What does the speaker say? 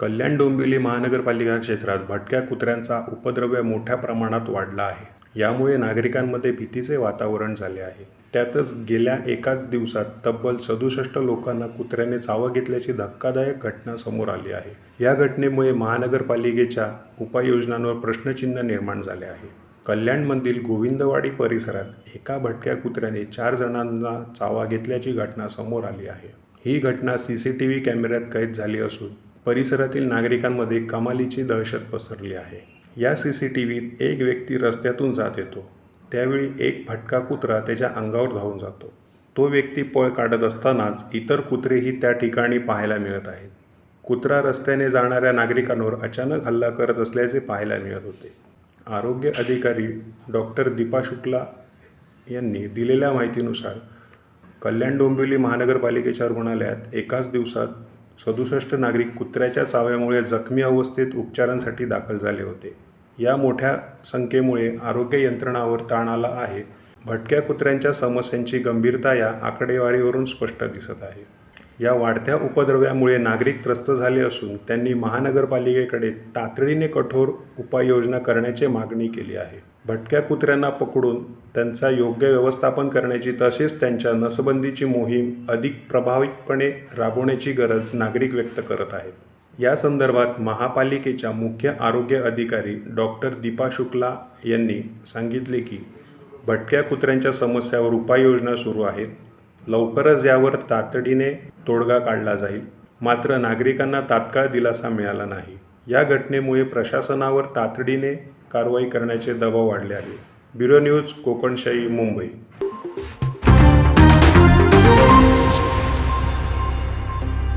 कल्याण डोंबिवली महानगरपालिका क्षेत्रात भटक्या कुत्र्यांचा उपद्रव्य मोठ्या प्रमाणात वाढला आहे. यामुळे नागरिकांमध्ये भीतीचे वातावरण झाले आहे. त्यातच गेल्या एकाच दिवसात तब्बल सदुसष्ट लोकांना कुत्र्याने चावा घेतल्याची धक्कादायक घटना समोर आली आहे. या घटनेमुळे महानगरपालिकेच्या उपाययोजनांवर प्रश्नचिन्ह निर्माण झाले आहे. कल्याणमधील गोविंदवाडी परिसरात एका भटक्या कुत्र्याने चार जणांना चावा घेतल्याची घटना समोर आली आहे. ही घटना सी सी टी व्ही कॅमेऱ्यात कैद झाली असून परिसरातील नागरिकांमध्ये कमालीची दहशत पसरली आहे. या सी सी टी व्हीत एक व्यक्ती रस्त्यातून जात येतो. त्यावेळी एक फटका कुत्रा त्याच्या अंगावर धावून जातो. तो व्यक्ती पळ काढत असतानाच इतर कुत्रेही त्या ठिकाणी पाहायला मिळत आहेत. कुत्रा रस्त्याने जाणाऱ्या नागरिकांवर अचानक हल्ला करत असल्याचे पाहायला मिळत होते. आरोग्य अधिकारी डॉक्टर दीपा शुक्ला यांनी दिलेल्या माहितीनुसार कल्याण डोंबिवली महानगरपालिकेच्या रुग्णालयात एकाच दिवसात सदुसष्ट नागरिक कुत्र्याच्या चाव्यामुळे जखमी अवस्थेत उपचारांसाठी दाखल झाले होते. या मोठ्या संख्येमुळे आरोग्य यंत्रणावर ताण आला आहे. भटक्या कुत्र्यांच्या समस्यांची गंभीरता या आकडेवारीवरून स्पष्ट दिसत आहे. या वाढत्या उपद्रव्यामुळे नागरिक त्रस्त झाले असून त्यांनी महानगरपालिकेकडे तातडीने कठोर उपाययोजना करण्याची मागणी केली आहे. भटक्या कुत्र्यांना पकडून त्यांचा योग्य व्यवस्थापन करण्याची तसेच त्यांच्या नसबंदीची मोहीम अधिक प्रभावीपणे राबवण्याची गरज नागरिक व्यक्त करत आहेत. या संदर्भात महापालिकेच्या मुख्य आरोग्य अधिकारी डॉक्टर दीपा शुक्ला यांनी सांगितले की भटक्या कुत्र्यांच्या समस्यावर उपाययोजना सुरू आहेत. लवकरच यावर तातडीने तोडगा काढला जाईल. मात्र नागरिकांना तात्काळ दिलासा मिळाला नाही. या घटनेमुळे प्रशासनावर तातडीने कारवाई करण्याचे दबाव वाढले आहे. Bureau news Kokanshahi Mumbai.